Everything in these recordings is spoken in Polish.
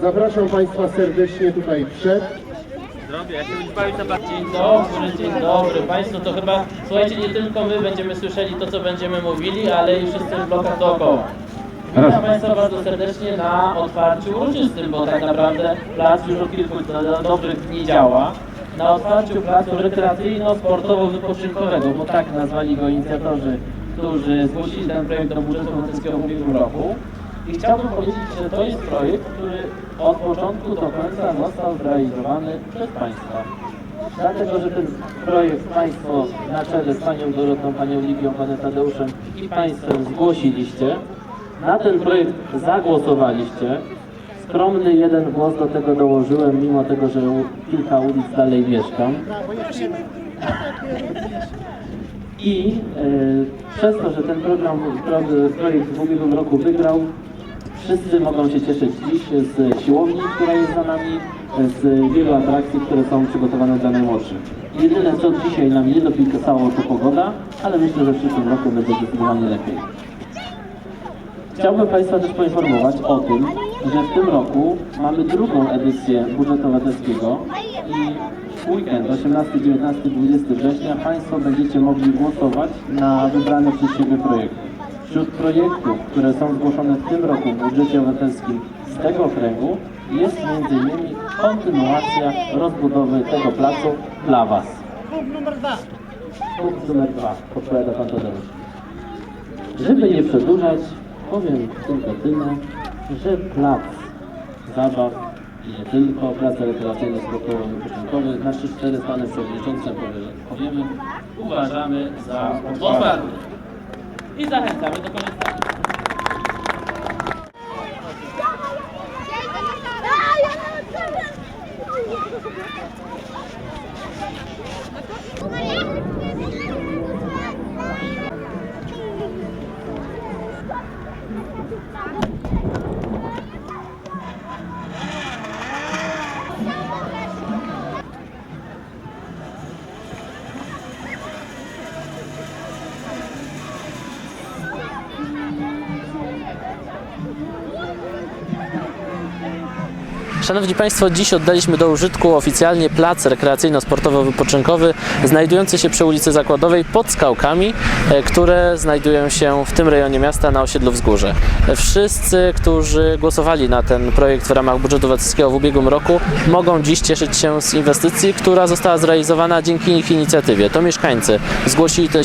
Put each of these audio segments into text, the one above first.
Zapraszam Państwa serdecznie tutaj przed. Zdrowie, ja się bawić na Dzień dobry, dzień dobry Państwu. To chyba, słuchajcie, nie tylko my będziemy słyszeli to, co będziemy mówili, ale i wszyscy w blokach dookoła. Witam Państwa bardzo serdecznie na otwarciu uroczystym, bo tak naprawdę plac już od kilku do- dobrych dni działa. Na otwarciu placu rekreacyjno-sportowo-wypoczynkowego, bo tak nazwali go inicjatorzy, którzy zgłosili ten projekt do budżetu w ubiegłym roku. I chciałbym powiedzieć, że to jest projekt, który od początku do końca został zrealizowany przez Państwa. Dlatego, że ten projekt Państwo na czele z Panią Dorotą, Panią Liwią, Panem Tadeuszem i Państwem zgłosiliście. Na ten projekt zagłosowaliście. Skromny jeden głos do tego dołożyłem, mimo tego, że kilka ulic dalej mieszkam. I e, przez to, że ten program, pro, projekt w ubiegłym roku wygrał, wszyscy mogą się cieszyć dziś z siłowni, która jest za nami, z wielu atrakcji, które są przygotowane dla najmłodszych. Jedyne co dzisiaj nam nie dopisało to pogoda, ale myślę, że w przyszłym roku będzie zdecydowanie lepiej. Chciałbym Państwa też poinformować o tym, że w tym roku mamy drugą edycję budżetu obywatelskiego i w weekend 18, 19, 20 września Państwo będziecie mogli głosować na wybrane przez siebie projekty. Wśród projektów, które są zgłoszone w tym roku w budżecie obywatelskim z tego okręgu jest m.in. kontynuacja rozbudowy tego placu dla Was. Punkt numer dwa. Punkt numer dwa, podpowiada Pan Tadeusz. Żeby nie przedłużać, powiem tylko tyle, że plac zabaw i nie tylko, plac rekreacyjny sportowo wypoczynkowy na 3-4 z Panem Przewodniczącym powie- powiemy, uważamy za otwarty. I zachęcamy do korzystania. Szanowni Państwo, dziś oddaliśmy do użytku oficjalnie plac rekreacyjno-sportowo-wypoczynkowy znajdujący się przy ulicy Zakładowej pod skałkami, e, które znajdują się w tym rejonie miasta na osiedlu Wzgórze. E, Wszyscy, którzy głosowali na ten projekt w ramach budżetu obywatelskiego w ubiegłym roku, mogą dziś cieszyć się z inwestycji, która została zrealizowana dzięki ich inicjatywie. To mieszkańcy zgłosili, ten,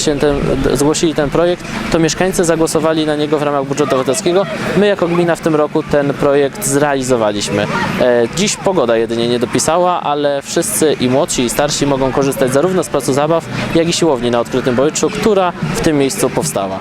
zgłosili ten projekt, to mieszkańcy zagłosowali na niego w ramach budżetu obywatelskiego. My jako gmina w tym roku ten projekt zrealizowaliśmy. Dziś pogoda jedynie nie dopisała, ale wszyscy i młodsi i starsi mogą korzystać zarówno z placu zabaw, jak i siłowni na odkrytym powietrzu, która w tym miejscu powstała.